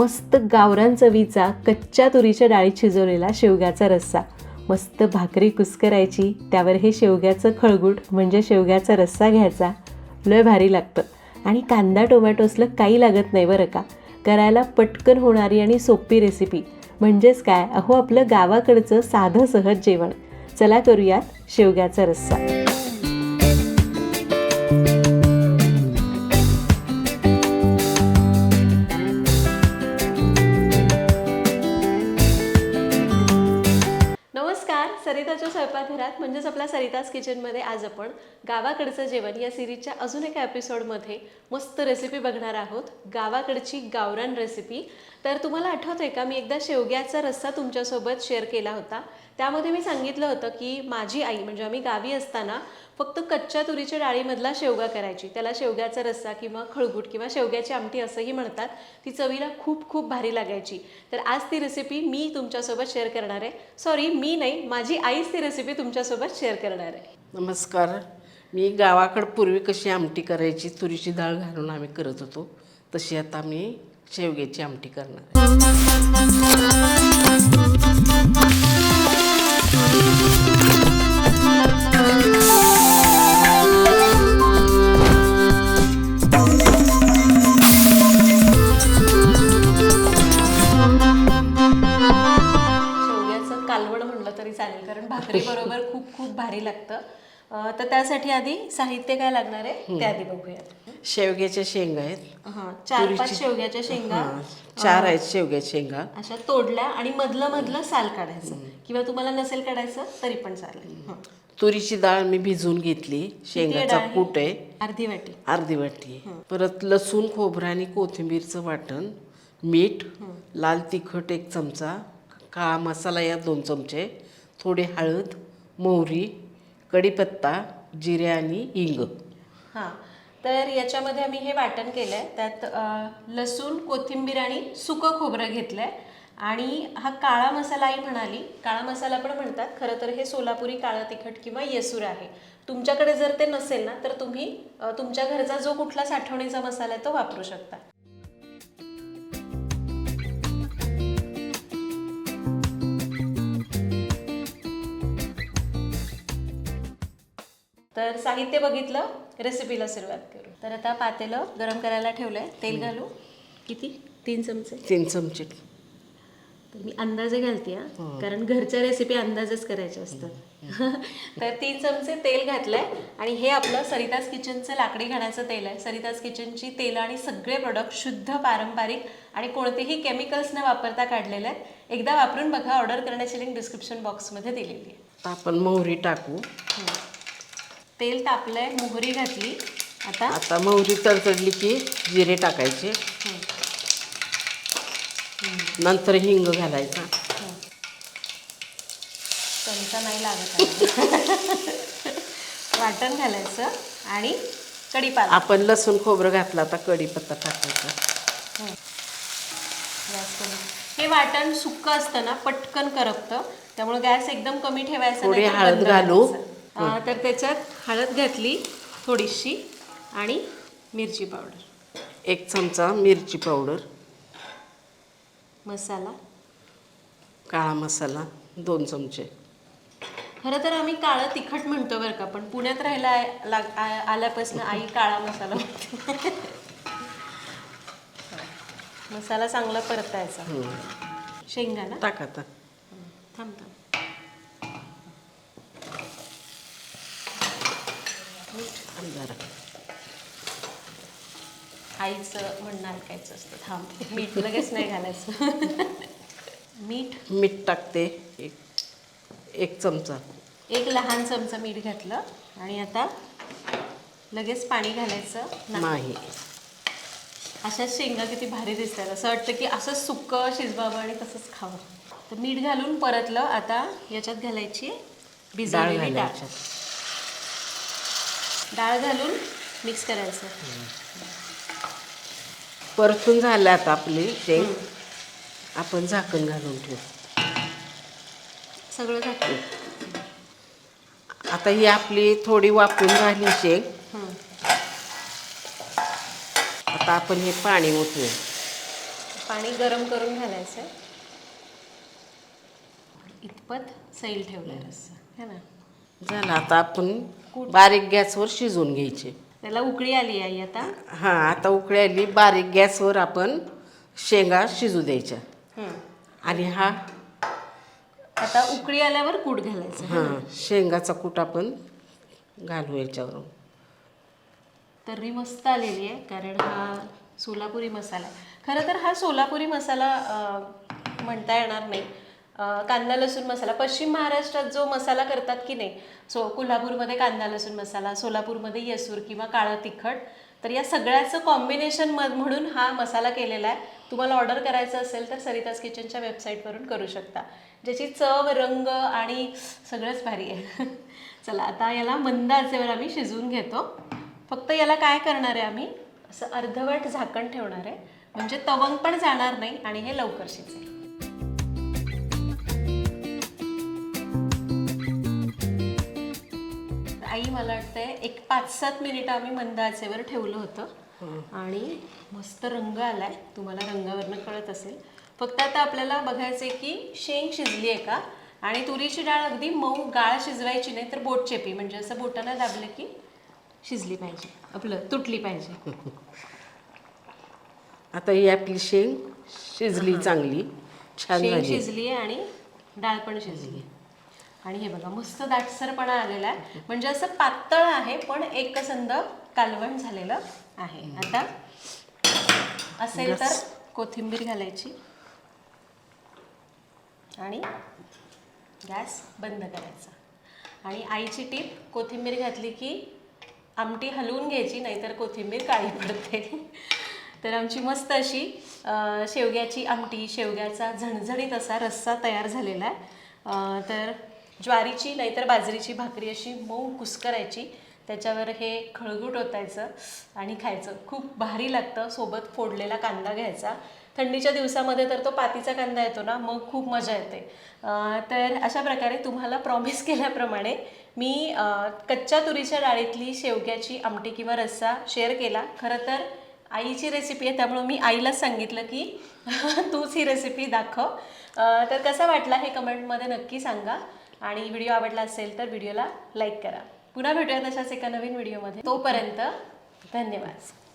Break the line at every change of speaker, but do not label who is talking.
मस्त गावरान चवीचा कच्च्या तुरीच्या डाळीत शिजवलेला शेवग्याचा रस्सा. मस्त भाकरी कुस्करायची त्यावर हे शेवग्याचं खळगूट म्हणजे शेवग्याचा रस्सा घ्यायचा. लय भारी लागतं. आणि कांदा टोमॅटो असलं काही लागत नाही बरं का. करायला पटकन होणारी आणि सोपी रेसिपी म्हणजेच काय? अहो आपलं गावाकडचं साधं सहज जेवण. चला करूयात शेवग्याचा रस्सा. प्रत्येकाच्या स्वयंपाकघरात म्हणजेच आपल्या सरिताज किचनमध्ये आज आपण गावाकडचं जेवण या सिरीजच्या अजून एका एपिसोडमध्ये मस्त रेसिपी बघणार आहोत. गावाकडची गावरान रेसिपी तर तुम्हाला आठवतंय का? मी एकदा शेवग्याचा रस्सा तुमच्यासोबत शेअर केला होता. त्यामध्ये मी सांगितलं होतं की माझी आई म्हणजे आम्ही गावी असताना फक्त कच्च्या तुरीच्या डाळीमधला शेवगा करायची. त्याला शेवग्याचा रस्सा किंवा खळगूट किंवा शेवग्याची आमटी असंही म्हणतात. ती चवीला खूप खूप भारी लागायची. तर आज ती रेसिपी मी तुमच्यासोबत शेअर करणार आहे. सॉरी मी नाही माझी आईच ती रेसिपी तुमच्यासोबत शेअर करणार आहे.
नमस्कार. मी गावाकडं पूर्वी कशी आमटी करायची तुरीची डाळ घालून आम्ही करत होतो तशी आता मी शेवग्याची आमटी करणार आहे.
शेवग्याचं कालवण म्हणलं तरी चालेल कारण भाकरी बरोबर खूप खूप भारी लागतं. तर त्यासाठी आधी साहित्य काय लागणार आहे? ते आधी बघूया
शेवग्याच्या शेंगा आहेत.
हा चार पाच शेवग्याच्या शेंगा.
चार आहेत शेवग्याच्या शेंगा.
अशा तोडल्या आणि मधलं मधलं साल काढायचं. किंवा तुम्हाला नसेल काढायचं तरी पण चालेल. हं.
तुरीची डाळ मी भिजवून घेतली. शेंगाचा
डाळ आहे?
कूट आहे.
अर्धी वाटी.
अर्धी वाटी. परत लसूण खोबरं आणि कोथिंबीरचं वाटण. मीठ. लाल तिखट एक चमचा. काळा मसाला या दोन चमचे. थोडी हळद मोहरी कढीपत्ता जिरे आणि हिंग.
हां तर याच्यामध्ये आम्ही हे वाटण केलं आहे त्यात लसूण कोथिंबीर आणि सुकं खोबरं घेतलं आहे आणि हा काळा मसाला आई म्हणाली काळा मसाला पण म्हणतात खरं तर हे सोलापुरी काळं तिखट किंवा येसूर आहे. तुमच्याकडे जर ते नसेल ना तर तुम्ही तुमच्या घरचा जो कुठला साठवणीचा मसाला आहे तो वापरू शकता. तर साहित्य बघितलं रेसिपीला सुरुवात करू. तर आता पातेलं गरम करायला ठेवलंय. तेल घालू. किती? तीन चमचे.
तीन चमचे.
तर मी अंदाजे घालते हा. कारण घरच्या रेसिपी अंदाजच करायच्या असतात. तर तीन चमचे तेल घातलंय. आणि हे आपलं सरिताज किचनचं लाकडी घाण्याचं तेल आहे. सरिताज किचनची तेल आणि सगळे प्रोडक्ट शुद्ध पारंपरिक आणि कोणतेही केमिकल्स न वापरता काढलेले आहेत. एकदा वापरून बघा. ऑर्डर करण्याची लिंक डिस्क्रिप्शन बॉक्समध्ये दिलेली आहे.
आपण मोहरी टाकू.
तेल तापलंय मोहरी घातली. आता?
आता मोहरी तडतडली की जिरे टाकायचे. नंतर हिंग घालायचा.
चमचा नाही लागत. वाटण घालायचं आणि कढीपाला.
आपण लसूण खोबरं घातलं आता कढीपत्ता टाकायचा.
गॅस कमी. हे वाटण सुक्क असतं ना पटकन करपतं. त्यामुळे गॅस एकदम कमी ठेवायचा
हळद घालू.
तर त्याच्यात हळद घातली थोडीशी आणि मिरची पावडर.
एक चमचा मिरची पावडर.
मसाला.
काळा मसाला दोन चमचे.
खरं तर आम्ही काळं तिखट म्हणतो बरं का पण पुण्यात राहायला लाग- आल्यापासून आई काळा मसाला म्हणते. मसाला चांगला परतायचा. शेंगाणा
टाक
थांब थांब
जरा
आईचं म्हणणं ऐकायचं असतं. थांब मीठ लगेच नाही घालायचं. मीठ?
मीठ टाकते एक एक चमचा.
एक लहान चमचा मीठ घातलं आणि आता लगेच पाणी घालायचं. नाही. अशाच शेंगा किती भारी दिसतात. असं वाटतं की असंच सुक्क शिजवावं आणि तसंच खावं. तर मीठ घालून परतलं. आता याच्यात घालायची भिजवलेली डाळ. डाळ घालून मिक्स करायचं.
परतून झालं आता आपली शेंग आपण झाकण घालून ठेवू.
सगळं घातलं
आता ही आपली थोडी वापरून झाली शेंग
हं.
आता आपण हे पाणी ओतूया.
पाणी गरम करून घालायचं. इतपत सैल ठेवलाय रस्सा है ना?
झालं आता आपण बारीक गॅसवर शिजवून घ्यायचे.
त्याला उकळी आली आई आता.
हां आता उकळी आली. बारीक गॅसवर आपण शेंगा शिजू द्यायच्या. आणि हा
आता उकळी आल्यावर कूट घालायचं
हां शेंगाचा कूट आपण घालू याच्यावर
तर्री मस्त आलेली आहे कारण हा सोलापुरी मसाला आहे. खरं तर हा सोलापुरी मसाला अं, म्हणता येणार नाही. कांदा लसूण मसाला. पश्चिम महाराष्ट्रात जो मसाला करतात की नाही सो कोल्हापूरमध्ये कांदा लसूण मसाला सोलापूरमध्ये येसूर किंवा काळं तिखट तर या सगळ्याचं कॉम्बिनेशन म म्हणून हा मसाला केलेला आहे. तुम्हाला ऑर्डर करायचं असेल तर सरिताज किचनच्या वेबसाईटवरून करू शकता. ज्याची चव रंग आणि सगळंच भारी आहे. चला आता याला मंद आचेवर आम्ही शिजवून घेतो. फक्त याला काय करणार आहे आम्ही? असं अर्धवट झाकण ठेवणार आहे. म्हणजे तवंग पण जाणार नाही आणि हे लवकर शिजेल. मला वाटतंय एक पाच सात मिनिटं आम्ही मंद आचेवर ठेवलं होतं. आणि मस्त रंग आलाय. तुम्हाला रंगावरनं कळत असेल. फक्त आता आपल्याला बघायचंय की शेंग शिजली आहे का? आणि तुरीची डाळ अगदी मऊ गाळ शिजवायची नाही तर बोट चेपी. म्हणजे असं बोटानं दाबलं की शिजली पाहिजे. आपलं तुटली पाहिजे.
आता ही आपली शेंग शिजली चांगली. छान
शेंग
झाली.
शिजली आहे आणि डाळ पण शिजली आणि हे बघा मस्त दाटसरपणा आलेला आहे. म्हणजे असं पातळ आहे पण एकसंध कालवण झालेलं आहे. आता असेल तर कोथिंबीर घालायची. आणि गॅस बंद करायचा. आणि आईची टीप कोथिंबीर घातली की आमटी हलवून घ्यायची नाहीतर कोथिंबीर काळी पडते. तर आमची मस्त अशी शेवग्याची आमटी शेवग्याचा झणझणीत असा रस्सा तयार झालेला आहे. तर ज्वारीची नाहीतर बाजरीची भाकरी अशी मऊ कुस्करायची. त्याच्यावर हे खळगूट ओतायचं आणि खायचं. खूप भारी लागतं सोबत फोडलेला कांदा घ्यायचा. थंडीच्या दिवसामध्ये तर तो पातीचा कांदा येतो ना मग खूप मजा येते. तर अशा प्रकारे तुम्हाला प्रॉमिस केल्याप्रमाणे मी कच्च्या तुरीच्या डाळीतली शेवग्याची आमटी किंवा रस्सा शेअर केला. खरं तर आईची रेसिपी आहे त्यामुळं मी आईलाच सांगितलं की तूच ही रेसिपी दाखव. तर कसा वाटला हे कमेंटमध्ये नक्की सांगा. आणि व्हिडिओ आवडला असेल तर व्हिडिओला लाईक करा. पुन्हा भेटूया तशाच एका नवीन व्हिडिओमध्ये. तोपर्यंत धन्यवाद.